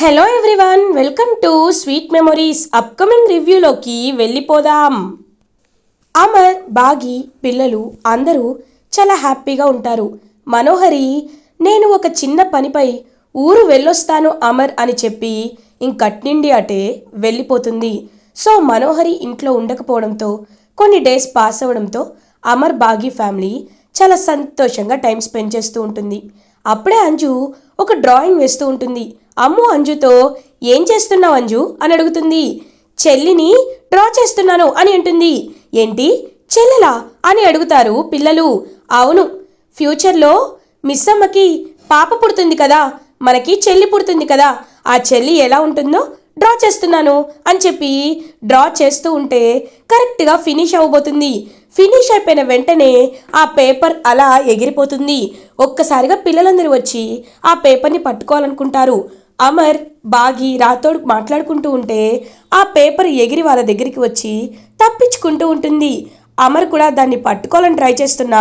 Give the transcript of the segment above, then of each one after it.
Hello everyone welcome to sweet memories upcoming రివ్యూలోకి వెళ్ళిపోదాం. అమర్ బాగి పిల్లలు అందరూ చాలా హ్యాపీగా ఉంటారు. మనోహరి నేను ఒక చిన్న పనిపై ఊరు వెళ్ళొస్తాను అమర్ అని చెప్పి ఇంకట్నిండి అటే వెళ్ళిపోతుంది. సో మనోహరి ఇంట్లో ఉండకపోవడంతో కొన్ని డేస్ పాస్ అవ్వడంతో అమర్ బాగి ఫ్యామిలీ చాలా సంతోషంగా టైం స్పెండ్ చేస్తూ ఉంటుంది. అప్పుడే అంజు ఒక డ్రాయింగ్ వేస్తూ ఉంటుంది. అమ్ము అంజుతో ఏం చేస్తున్నావు అంజు? అని అడుగుతుంది. చెల్లిని డ్రా చేస్తున్నాను అని అంటుంది. ఏంటి? చెల్లెలా? అని అడుగుతారు పిల్లలు. అవును ఫ్యూచర్లో మిస్ అమ్మకి పాప పుడుతుంది కదా మనకి చెల్లి పుడుతుంది కదా ఆ చెల్లి ఎలా ఉంటుందో డ్రా చేస్తున్నాను అని చెప్పి డ్రా చేస్తూ ఉంటే కరెక్ట్గా ఫినిష్ అవ్వబోతుంది. ఫినిష్ అయిపోయిన వెంటనే ఆ పేపర్ అలా ఎగిరిపోతుంది. ఒక్కసారిగా పిల్లలందరూ వచ్చి ఆ పేపర్ని పట్టుకోవాలనుకుంటారు. అమర్ బాగి రాతోడు మాట్లాడుకుంటూ ఉంటే ఆ పేపర్ ఎగిరి వాళ్ళ దగ్గరికి వచ్చి తప్పించుకుంటూ ఉంటుంది. అమర్ కూడా దాన్ని పట్టుకోవాలని ట్రై చేస్తున్నా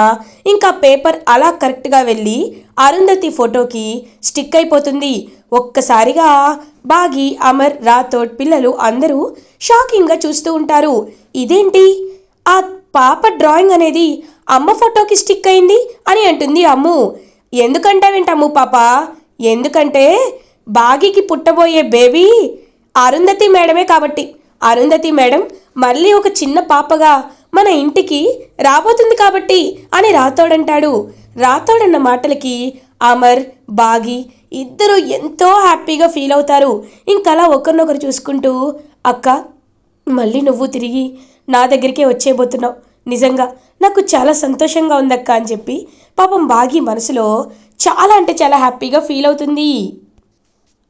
ఇంకా పేపర్ అలా కరెక్ట్గా వెళ్ళి అరుంధతి ఫోటోకి స్టిక్ అయిపోతుంది. ఒక్కసారిగా బాగి అమర్ రాథోడ్ పిల్లలు అందరూ షాకింగ్గా చూస్తూ ఉంటారు. ఇదేంటి? ఆ పాప డ్రాయింగ్ అనేది అమ్మ ఫోటోకి స్టిక్ అయింది అని అంటుంది అమ్ము. ఎందుకంటావేంటమ్ము పాప? ఎందుకంటే బాగికి పుట్టబోయే బేబీ అరుంధతి మేడమే కాబట్టి. అరుంధతి మేడం మళ్ళీ ఒక చిన్న పాపగా మన ఇంటికి రాబోతుంది కాబట్టి అని రాతోడంటాడు రాతోడన్న మాటలకి అమర్ బాగి ఇద్దరు ఎంతో హ్యాపీగా ఫీల్ అవుతారు. ఇంకలా ఒకరినొకరు చూసుకుంటూ అక్క మళ్ళీ నువ్వు తిరిగి నా దగ్గరికే వచ్చేయబోతున్నావు. నిజంగా నాకు చాలా సంతోషంగా ఉందక్క అని చెప్పి పాపం బాగి మనసులో చాలా అంటే చాలా హ్యాపీగా ఫీల్ అవుతుంది.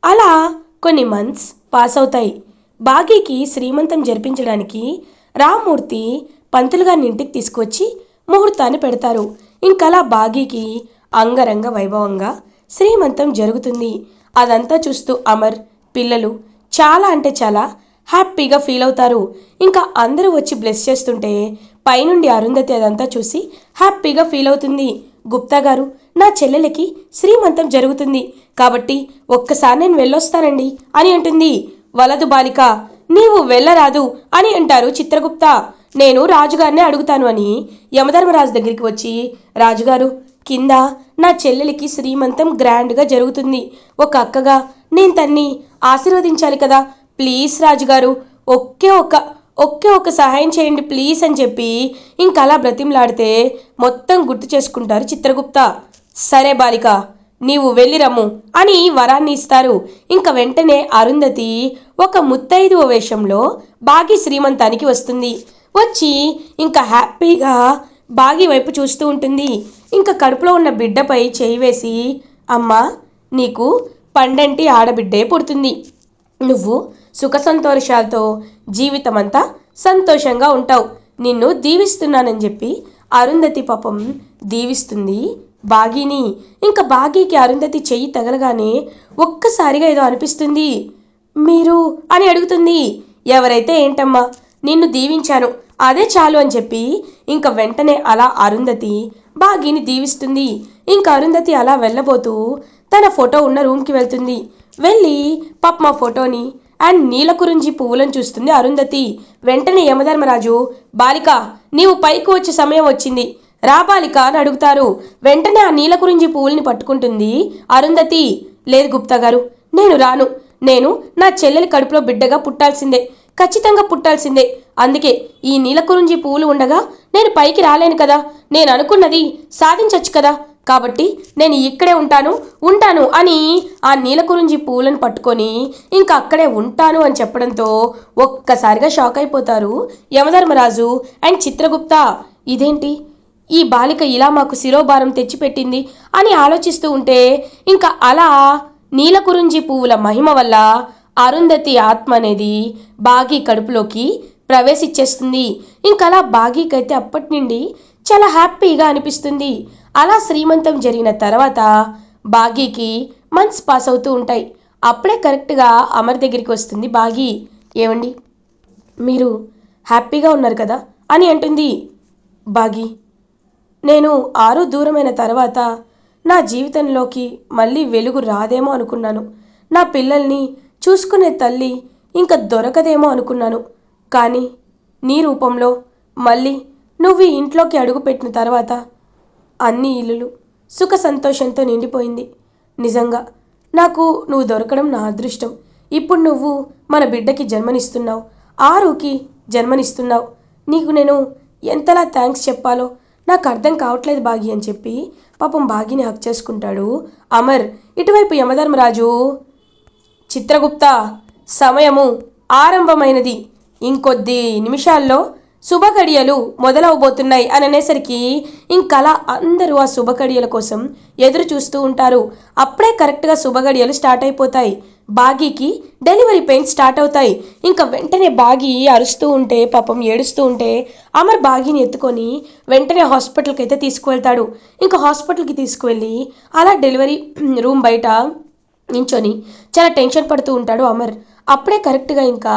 అలా కొన్ని మంత్స్ పాస్ అవుతాయి. బాగీకి శ్రీమంతం జరిపించడానికి రామ్మూర్తి పంతులు గారిని ఇంటికి తీసుకొచ్చి ముహూర్తాన్ని పెడతారు. ఇంకలా బాగీకి అంగరంగ వైభవంగా శ్రీమంతం జరుగుతుంది. అదంతా చూస్తూ అమర్ పిల్లలు చాలా అంటే చాలా హ్యాపీగా ఫీల్ అవుతారు. ఇంకా అందరూ వచ్చి బ్లెస్ చేస్తుంటే పైనుండి అరుంధతి అదంతా చూసి హ్యాపీగా ఫీల్ అవుతుంది. గుప్తా గారు నా చెల్లెలకి శ్రీమంతం జరుగుతుంది. కాబట్టి ఒక్కసారి నేను వెళ్ళొస్తానండి అని అంటుంది. వలదు బాలిక నీవు వెళ్ళరాదు అని అంటారు చిత్రగుప్త. నేను రాజుగారిని అడుగుతాను అని యమధర్మరాజు దగ్గరికి వచ్చి రాజుగారు కింద నా చెల్లెలికి శ్రీమంతం గ్రాండ్గా జరుగుతుంది. ఒక అక్కగా నేను తన్ని ఆశీర్వదించాలి కదా? ప్లీజ్ రాజుగారు ఒకే ఒక ఒకే ఒక సహాయం చేయండి ప్లీజ్ అని చెప్పి ఇంకలా బ్రతిమలాడితే మొత్తం గుర్తు చేసుకుంటారు చిత్రగుప్త. సరే బాలిక నీవు వెళ్ళిరమ్ము అని వరాన్ని ఇస్తారు. ఇంక వెంటనే అరుంధతి ఒక ముత్తైదువ వేషంలో బాగి శ్రీమంతానికి వస్తుంది. వచ్చి ఇంకా హ్యాపీగా బాగి వైపు చూస్తూ ఉంటుంది. ఇంకా కడుపులో ఉన్న బిడ్డపై చేయి వేసి అమ్మా నీకు పండంటి ఆడబిడ్డే పుడుతుంది. నువ్వు సుఖ సంతోషాలతో జీవితమంతా సంతోషంగా ఉంటావు. నిన్ను దీవిస్తున్నానని చెప్పి అరుంధతి పాపం దీవిస్తుంది. బాగీని ఇంకా బాగీకి అరుంధతి చెయ్యి తగలగానే ఒక్కసారిగా ఏదో అనిపిస్తుంది. మీరు? అని అడుగుతుంది. ఎవరైతే ఏంటమ్మా నిన్ను దీవించాను అదే చాలు అని చెప్పి ఇంకా వెంటనే అలా అరుంధతి భాగ్యని దీవిస్తుంది. ఇంకా అరుంధతి అలా వెళ్ళబోతూ తన ఫోటో ఉన్న రూమ్కి వెళ్తుంది. వెళ్ళి పాప ఫోటోని అండ్ నీలకురించి పువ్వులను చూస్తుంది అరుంధతి. వెంటనే యమధర్మరాజు బాలిక నీవు పైకి వచ్చే సమయం వచ్చింది. రా బాలిక అని అడుగుతారు. వెంటనే ఆ నీలకురించి పువ్వుల్ని పట్టుకుంటుంది అరుంధతి. లేదు గుప్తా గారు నేను రాను. నేను నా చెల్లెలి కడుపులో బిడ్డగా పుట్టాల్సిందే. ఖచ్చితంగా పుట్టాల్సిందే. అందుకే ఈ నీలకురించి పువ్వులు ఉండగా నేను పైకి రాలేను కదా. నేను అనుకున్నది సాధించవచ్చు కదా. కాబట్టి నేను ఇక్కడే ఉంటాను ఉంటాను అని ఆ నీలకురించి పువ్వులను పట్టుకొని ఇంకా అక్కడే ఉంటాను అని చెప్పడంతో ఒక్కసారిగా షాక్ అయిపోతారు యమధర్మరాజు అండ్ చిత్రగుప్త. ఇదేంటి? ఈ బాలిక ఇలా మాకు శిరోభారం తెచ్చిపెట్టింది అని ఆలోచిస్తూ ఉంటే ఇంకా అలా నీలకురించి పువ్వుల మహిమ వల్ల అరుంధతి ఆత్మ అనేది బాగి కడుపులోకి ప్రవేశించేస్తుంది ఇంకలా బాగీకైతే అప్పటి నుండి చాలా హ్యాపీగా అనిపిస్తుంది. అలా శ్రీమంతం జరిగిన తర్వాత బాగీకి మంత్స్ పాస్ అవుతూ ఉంటాయి. అప్పుడే కరెక్ట్గా అమర్ దగ్గరికి వస్తుంది బాగి. ఏమండి? మీరు హ్యాపీగా ఉన్నారు కదా? అని అంటుంది బాగి. నేను ఆరు దూరమైన తర్వాత నా జీవితంలోకి మళ్ళీ వెలుగు రాదేమో అనుకున్నాను. నా పిల్లల్ని చూసుకునే తల్లి ఇంకా దొరకదేమో అనుకున్నాను. కానీ నీ రూపంలో మళ్ళీ నువ్వు ఈ ఇంట్లోకి అడుగుపెట్టిన తర్వాత అన్ని ఇల్లులు సుఖ సంతోషంతో నిండిపోయింది. నిజంగా నాకు నువ్వు దొరకడం నా అదృష్టం. ఇప్పుడు నువ్వు మన బిడ్డకి జన్మనిస్తున్నావు. ఆరుకి జన్మనిస్తున్నావు. నీకు నేను ఎంతలా థ్యాంక్స్ చెప్పాలో నాకు అర్థం కావట్లేదు బాగి అని చెప్పి పాపం బాగిని హక్ చేసుకుంటాడు. అమర్ ఇటువైపు యమధర్మరాజు. చిత్రగుప్త సమయము ఆరంభమైనది. ఇంకొద్ది నిమిషాల్లో శుభఘడియలు మొదలవబోతున్నాయి అని అనేసరికి ఇంకలా అందరూ ఆ శుభఘడియల కోసం ఎదురు చూస్తూ ఉంటారు. అప్పుడే కరెక్ట్గా శుభఘడియలు స్టార్ట్ అయిపోతాయి. బాగీకి డెలివరీ పెయిన్స్ స్టార్ట్ అవుతాయి. ఇంకా వెంటనే బాగి అరుస్తూ ఉంటే పాపం ఏడుస్తూ ఉంటే అమర్ బాగీని ఎత్తుకొని వెంటనే హాస్పిటల్కి అయితే తీసుకువెళ్తాడు. ఇంకా హాస్పిటల్కి తీసుకువెళ్ళి అలా డెలివరీ రూమ్ బయట నించొని చాలా టెన్షన్ పడుతూ ఉంటాడు అమర్. అప్పుడే కరెక్ట్గా ఇంకా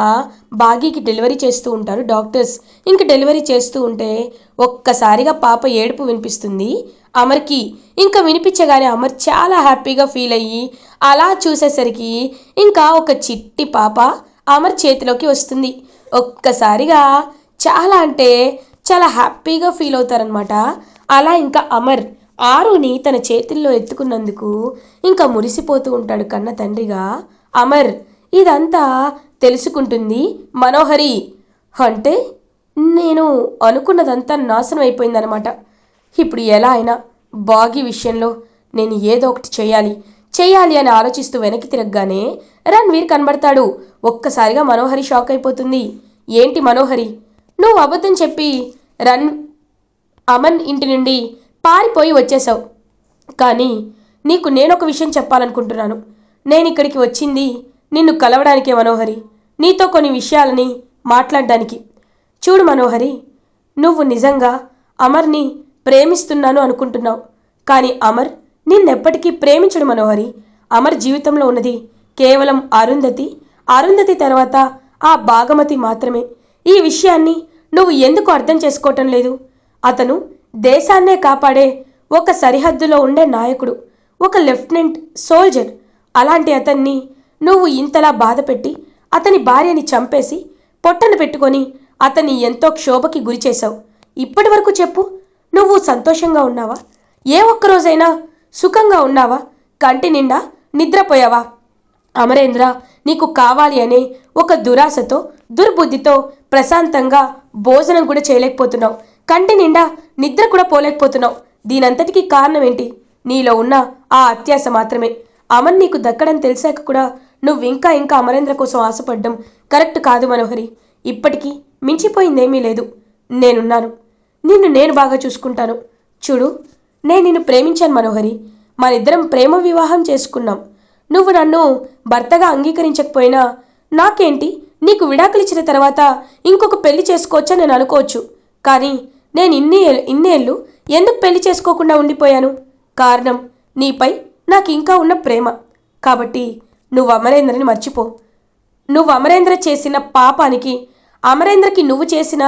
బాగీకి డెలివరీ చేస్తూ ఉంటారు డాక్టర్స్. ఇంక డెలివరీ చేస్తూ ఉంటే ఒక్కసారిగా పాప ఏడుపు వినిపిస్తుంది అమర్కి. ఇంకా వినిపించగానే అమర్ చాలా హ్యాపీగా ఫీల్ అయ్యి అలా చూసేసరికి ఇంకా ఒక చిట్టి పాప అమర్ చేతిలోకి వస్తుంది. ఒక్కసారిగా చాలా అంటే చాలా హ్యాపీగా ఫీల్ అవుతారనమాట అలా ఇంకా అమర్ ఆరుని తన చేతుల్లో ఎత్తుకున్నందుకు ఇంకా మురిసిపోతూ ఉంటాడు కన్న తండ్రిగా. అమర్ ఇదంతా తెలుసుకుంటుంది మనోహరి. అంటే నేను అనుకున్నదంతా నాశనం అయిపోయిందనమాట ఇప్పుడు ఎలా అయినా బాగి విషయంలో నేను ఏదో ఒకటి చేయాలి. చేయాలి అని ఆలోచిస్తూ వెనక్కి తిరగగానే రణ్వీర్ కనబడతాడు. ఒక్కసారిగా మనోహరి షాక్ అయిపోతుంది. ఏంటి మనోహరి? నువ్వు అబద్ధం చెప్పి రన్ అమన్ ఇంటి నుండి పారిపోయి వచ్చేసావు కానీ నీకు నేనొక విషయం చెప్పాలనుకుంటున్నాను. నేను ఇక్కడికి వచ్చింది నిన్ను కలవడానికే మనోహరి. నీతో కొన్ని విషయాలని మాట్లాడడానికి. చూడు మనోహరి నువ్వు నిజంగా అమర్ని ప్రేమిస్తున్నాను అనుకుంటున్నావు. కానీ అమర్ నిన్నెప్పటికీ ప్రేమించడు మనోహరి. అమర్ జీవితంలో ఉన్నది కేవలం అరుంధతి. అరుంధతి తర్వాత ఆ భాగమతి మాత్రమే. ఈ విషయాన్ని నువ్వు ఎందుకు అర్థం చేసుకోవటం లేదు? అతను దేశాన్నే కాపాడే ఒక సరిహద్దులో ఉండే నాయకుడు ఒక లెఫ్టినెంట్ సోల్జర్. అలాంటి అతన్ని నువ్వు ఇంతలా బాధపెట్టి అతని భార్యని చంపేసి పొట్టను పెట్టుకొని అతన్ని ఎంతో క్షోభకి గురి చేశావు. ఇప్పటి వరకు చెప్పు నువ్వు సంతోషంగా ఉన్నావా? ఏ ఒక్క రోజైనా సుఖంగా ఉన్నావా? కంటి నిండా నిద్రపోయావా? అమరేంద్ర నీకు కావాలి అనే ఒక దురాశతో దుర్బుద్ధితో ప్రశాంతంగా భోజనం కూడా చేయలేకపోతున్నావు. కంటి నిండా నిద్ర కూడా పోలేకపోతున్నావు. దీనంతటికీ కారణం ఏంటి? నీలో ఉన్న ఆ అత్యాశ మాత్రమే. అమన్ నీకు దక్కడం తెలిసాక కూడా నువ్వు ఇంకా ఇంకా అమరేంద్ర కోసం ఆశపడ్డం కరెక్ట్ కాదు మనోహరి. ఇప్పటికీ మించిపోయిందేమీ లేదు. నేనున్నాను. నిన్ను నేను బాగా చూసుకుంటాను. చూడు నేను నిన్ను ప్రేమించాను మనోహరి. మనిద్దరం ప్రేమ వివాహం చేసుకున్నాం. నువ్వు నన్ను భర్తగా అంగీకరించకపోయినా నాకేంటి? నీకు విడాకులు ఇచ్చిన తర్వాత ఇంకొక పెళ్ళి చేసుకోవచ్చని నేను అనుకోవచ్చు. కానీ నేను ఇన్ని ఇన్నేళ్ళు ఎందుకు పెళ్ళి చేసుకోకుండా ఉండిపోయాను? కారణం నీపై నాకు ఇంకా ఉన్న ప్రేమ. కాబట్టి నువ్వు అమరేంద్రని మర్చిపో. నువ్వు అమరేంద్ర చేసిన పాపానికి అమరేంద్రకి నువ్వు చేసిన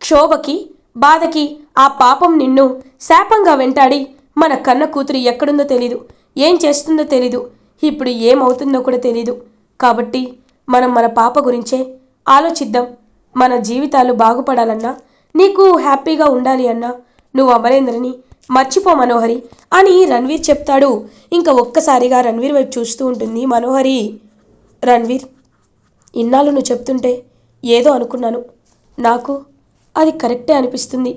క్షోభకి బాధకి ఆ పాపం నిన్ను శాపంగా వెంటాడి మన కన్న కూతురు ఎక్కడుందో తెలీదు ఏం చేస్తుందో తెలీదు ఇప్పుడు ఏమవుతుందో కూడా తెలీదు. కాబట్టి మనం మన పాప గురించే ఆలోచిద్దాం. మన జీవితాలు బాగుపడాలన్నా నీకు హ్యాపీగా ఉండాలి అన్నా. నువ్వు అమరేంద్రని మర్చిపో మనోహరి అని రణ్వీర్ చెప్తాడు. ఇంకా ఒక్కసారిగా రణ్వీర్ వైపు చూస్తూ ఉంటుంది మనోహరి. రణ్వీర్ ఇన్నాళ్ళు నువ్వు చెప్తుంటే ఏదో అనుకున్నాను. నాకు అది కరెక్టే అనిపిస్తుంది.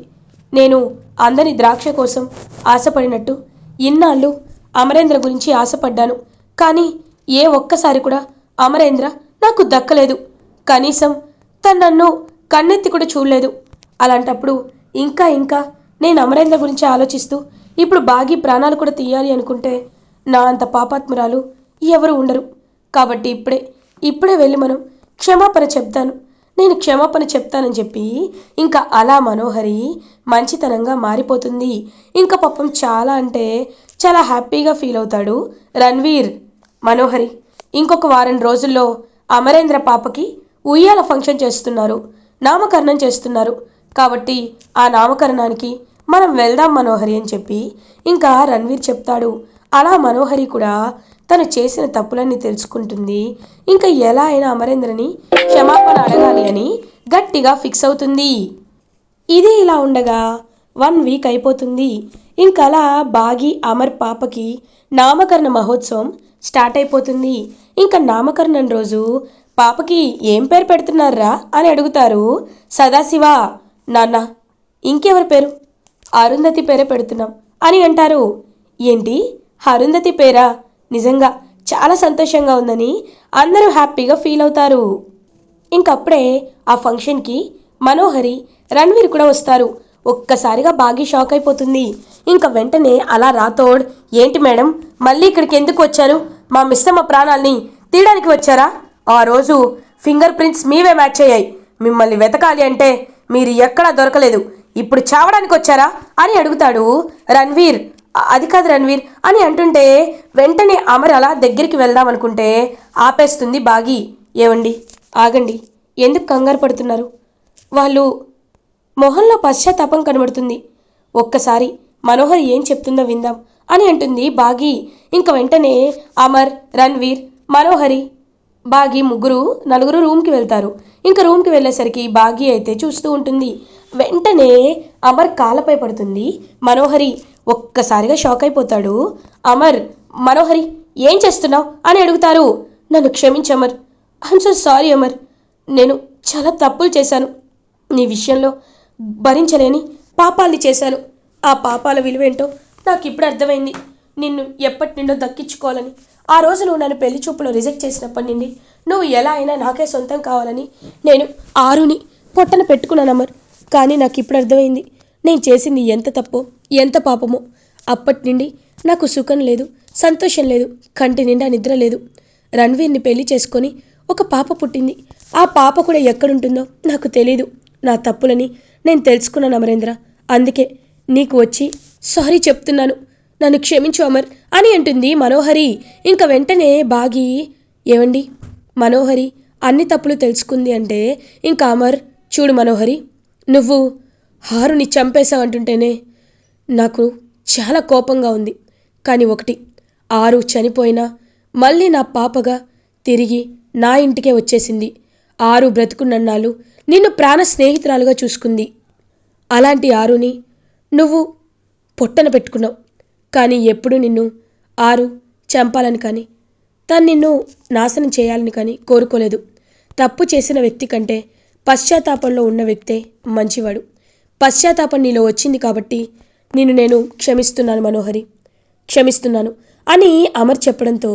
నేను అందని ద్రాక్ష కోసం ఆశపడినట్టు ఇన్నాళ్ళు అమరేంద్ర గురించి ఆశపడ్డాను. కానీ ఏ ఒక్కసారి కూడా అమరేంద్ర నాకు దక్కలేదు. కనీసం తను నన్ను కన్నెత్తి కూడా చూడలేదు. అలాంటప్పుడు ఇంకా ఇంకా నేను అమరేంద్ర గురించి ఆలోచిస్తూ ఇప్పుడు బాగి ప్రాణాలు కూడా తీయాలి అనుకుంటే నా అంత పాపాత్మురాలు ఎవరు ఉండరు. కాబట్టి ఇప్పుడే ఇప్పుడే వెళ్ళి మనం క్షమాపణ చెప్తాను. నేను క్షమాపణ చెప్తానని చెప్పి ఇంకా అలా మనోహరి మంచితనంగా మారిపోతుంది. ఇంకా పాపం చాలా అంటే చాలా హ్యాపీగా ఫీల్ అవుతాడు రణ్వీర్ మనోహరి. ఇంకొక వారం రోజుల్లో అమరేంద్ర పాపకి ఉయ్యాల ఫంక్షన్ చేస్తున్నారు నామకరణం చేస్తున్నారు. కాబట్టి ఆ నామకరణానికి మనం వెళ్దాం మనోహరి అని చెప్పి ఇంకా రణ్వీర్ చెప్తాడు. అలా మనోహరి కూడా తను చేసిన తప్పులన్నీ తెలుసుకుంటుంది. ఇంకా ఎలా అయినా అమరేంద్రని క్షమాపణ అడగాలి అని గట్టిగా ఫిక్స్ అవుతుంది. ఇది ఇలా ఉండగా వన్ వీక్ అయిపోతుంది. ఇంకలా బాగి అమర్ పాపకి నామకరణ మహోత్సవం స్టార్ట్ అయిపోతుంది. ఇంకా నామకరణం రోజు పాపకి ఏం పేరు పెడుతున్నారా అని అడుగుతారు సదాశివ. నాన్న ఇంకెవరి పేరు? అరుంధతి పేరే పెడుతున్నాం. అని అంటారు. ఏంటి? అరుంధతి పేరా? నిజంగా చాలా సంతోషంగా ఉందని అందరూ హ్యాపీగా ఫీల్ అవుతారు. ఇంకప్పుడే ఆ ఫంక్షన్కి మనోహరి రణ్వీర్ కూడా వస్తారు. ఒక్కసారిగా బాగి షాక్ అయిపోతుంది. ఇంకా వెంటనే అలా రాతోడ్ ఏంటి మేడం? మళ్ళీ ఇక్కడికి ఎందుకు వచ్చారు? మా మిస్సమ్మ ప్రాణాల్ని తీయడానికి వచ్చారా? ఆ రోజు ఫింగర్ ప్రింట్స్ మీవే మ్యాచ్ అయ్యాయి. మిమ్మల్ని వెతకాలి అంటే మీరు ఎక్కడా దొరకలేదు. ఇప్పుడు చావడానికి వచ్చారా? అని అడుగుతాడు రణ్వీర్. అది కాదు రణ్వీర్. అని అంటుంటే వెంటనే అమర్ అలా దగ్గరికి వెళ్దాం అనుకుంటే ఆపేస్తుంది బాగి. ఏవండి? ఆగండి. ఎందుకు కంగారు పడుతున్నారు? వాళ్ళు మొహంలో పశ్చాత్తాపం కనబడుతుంది. ఒక్కసారి మనోహర్ ఏం చెప్తుందో విందాం అని అంటుంది బాగి. ఇంక వెంటనే అమర్ రణ్వీర్ మనోహరి బాగి ముగ్గురు నలుగురు రూమ్కి వెళ్తారు. ఇంకా రూమ్కి వెళ్ళేసరికి బాగి అయితే చూస్తూ ఉంటుంది. వెంటనే అమర్ కాలపై పడుతుంది. మనోహరి ఒక్కసారిగా షాక్ అయిపోతాడు. అమర్ మనోహరి ఏం చేస్తున్నావు? అని అడుగుతారు. నన్ను క్షమించు Amar. I'm so sorry Amar. నేను చాలా తప్పులు చేశాను. నీ విషయంలో భరించలేని పాపాలని చేశాను. ఆ పాపాల విలువేంటో నాకు ఇప్పుడు అర్థమైంది. నిన్ను ఎప్పటి నుండో దక్కించుకోవాలని ఆ రోజు నువ్వు నన్ను పెళ్ళి చూపులో రిజెక్ట్ చేసినప్పటి నుండి నువ్వు ఎలా అయినా నాకే సొంతం కావాలని నేను ఆరుని పొట్టన పెట్టుకున్నాను అమర్. కానీ నాకు ఇప్పుడు అర్థమైంది. నేను చేసింది ఎంత తప్పో ఎంత పాపమో. అప్పటి నుండి నాకు సుఖం లేదు సంతోషం లేదు కంటి నిండా నిద్ర లేదు. రణ్వీర్ని పెళ్ళి చేసుకొని ఒక పాప పుట్టింది. ఆ పాప కూడా ఎక్కడుంటుందో నాకు తెలీదు. నా తప్పులని నేను తెలుసుకున్నాను అమరేంద్ర. అందుకే నీకు వచ్చి సారీ చెప్తున్నాను. నన్ను క్షమించు అమర్ అని అంటుంది మనోహరి. ఇంక వెంటనే బాగి ఏవండి? మనోహరి అన్ని తప్పులు తెలుసుకుంది అంటే ఇంకా అమర్ చూడు మనోహరి నువ్వు హారుని చంపేశావంటుంటేనే నాకు చాలా కోపంగా ఉంది. కానీ ఒకటి ఆరు చనిపోయినా మళ్ళీ నా పాపగా తిరిగి నా ఇంటికే వచ్చేసింది. ఆరు బ్రతుకున్నన్నాళ్ళు నిన్ను ప్రాణ స్నేహితురాలుగా చూసుకుంది. అలాంటి ఆరుని నువ్వు పొట్టన పెట్టుకున్నావు. కానీ ఎప్పుడు నిన్ను ఆరు చంపాలని కానీ తను నిన్ను నాశనం చేయాలని కానీ కోరుకోలేదు. తప్పు చేసిన వ్యక్తి కంటే పశ్చాత్తాపంలో ఉన్న వ్యక్తే మంచివాడు. పశ్చాత్తాపం నీలో వచ్చింది కాబట్టి నిన్ను నేను క్షమిస్తున్నాను మనోహరి. క్షమిస్తున్నాను అని అమర్ చెప్పడంతో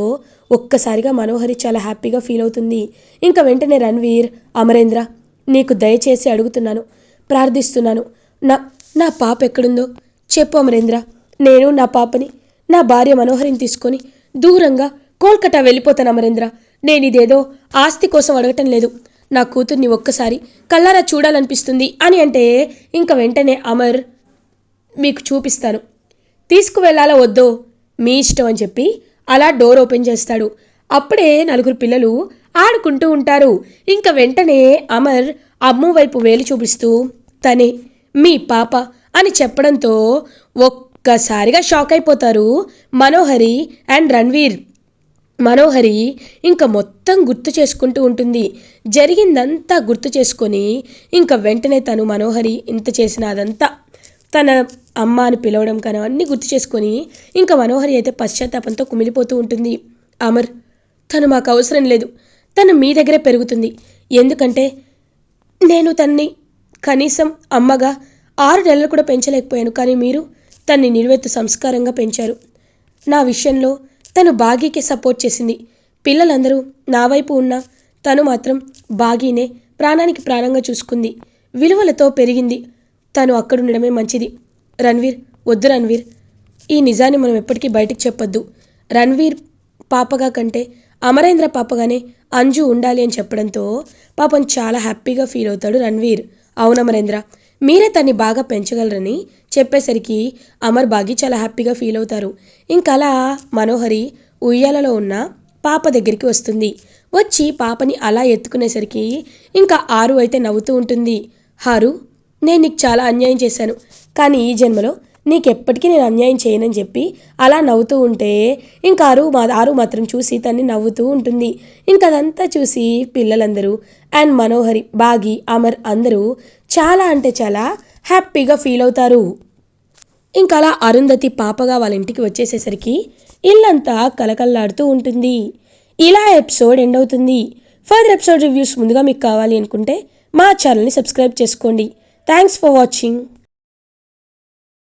ఒక్కసారిగా మనోహరి చాలా హ్యాపీగా ఫీల్ అవుతుంది. ఇంకా వెంటనే రణ్వీర్ అమరేంద్ర నీకు దయచేసి అడుగుతున్నాను ప్రార్థిస్తున్నాను. నా నా పాప ఎక్కడుందో చెప్పు అమరేంద్ర. నేను నా పాపని నా భార్య మనోహరిని తీసుకొని దూరంగా కోల్కతా వెళ్ళిపోతాను అమరేంద్ర నేను ఇదేదో ఆస్తి కోసం అడగటం లేదు. నా కూతుర్ని ఒక్కసారి కల్లారా చూడాలనిపిస్తుంది అని అంటే ఇంక వెంటనే అమర్ మీకు చూపిస్తాను. తీసుకువెళ్ళాలో వద్దో? మీ ఇష్టం అని చెప్పి అలా డోర్ ఓపెన్ చేస్తాడు. అప్పుడే నలుగురు పిల్లలు ఆడుకుంటూ ఉంటారు. ఇంకా వెంటనే అమర్ అమ్ము వైపు వేలు చూపిస్తూ తనే మీ పాప అని చెప్పడంతో ఒక్కసారిగా షాక్ అయిపోతారు మనోహరి అండ్ రణ్వీర్. మనోహరి ఇంకా మొత్తం గుర్తు చేసుకుంటూ ఉంటుంది. జరిగిందంతా గుర్తు చేసుకొని ఇంకా వెంటనే తను మనోహరి ఇంత చేసిన అదంతా తన అమ్మ అని పిలవడం కానీ అన్నీ గుర్తు చేసుకొని ఇంకా మనోహరి అయితే పశ్చాత్తాపంతో కుమిలిపోతూ ఉంటుంది. అమర్ తను మాకు అవసరం లేదు. తను మీ దగ్గరే పెరుగుతుంది. ఎందుకంటే నేను తన్ని కనీసం అమ్మగా ఆరు నెలలు కూడా పెంచలేకపోయాను. కానీ మీరు తన్ని నిలువెత్తు సంస్కారంగా పెంచారు. నా విషయంలో తను బాగీకి సపోర్ట్ చేసింది. పిల్లలందరూ నా వైపు ఉన్నా తను మాత్రం బాగీనే ప్రాణానికి ప్రాణంగా చూసుకుంది. విలువలతో పెరిగింది. తను అక్కడుండడమే మంచిది. రణ్వీర్ వద్దు రణ్వీర్. ఈ నిజాన్ని మనం ఎప్పటికీ బయటికి చెప్పొద్దు. రణ్వీర్ పాపగా కంటే అమరేంద్ర పాపగానే అంజు ఉండాలి అని చెప్పడంతో పాపం చాలా హ్యాపీగా ఫీల్ అవుతాడు రణ్వీర్. అవును అమరేంద్ర మీరే తన్ని బాగా పెంచగలరని చెప్పేసరికి అమర్ బాగి చాలా హ్యాపీగా ఫీల్ అవుతారు. ఇంకా అలా మనోహరి ఉయ్యాలలో ఉన్న పాప దగ్గరికి వస్తుంది. వచ్చి పాపని అలా ఎత్తుకునేసరికి ఇంకా ఆరు అయితే నవ్వుతూ ఉంటుంది. హారు నేను నీకు చాలా అన్యాయం చేశాను. కానీ ఈ జన్మలో నీకెప్పటికీ నేను అన్యాయం చేయనని చెప్పి అలా నవ్వుతూ ఉంటే ఇంకా ఆరు మా ఆరు మాత్రం చూసి తన్ని నవ్వుతూ ఉంటుంది. ఇంకదంతా అదంతా చూసి పిల్లలందరూ అండ్ మనోహరి బాగి అమర్ అందరూ చాలా అంటే చాలా హ్యాపీగా ఫీల్ అవుతారు. ఇంకా అలా అరుంధతి పాపగా వాళ్ళ ఇంటికి వచ్చేసేసరికి ఇల్లంతా కలకల్లాడుతూ ఉంటుంది. ఇలా ఎపిసోడ్ ఎండ్ అవుతుంది. ఫర్దర్ ఎపిసోడ్ రివ్యూస్ ముందుగా మీకు కావాలి అనుకుంటే మా ఛానల్ని సబ్స్క్రైబ్ చేసుకోండి. Thanks for watching.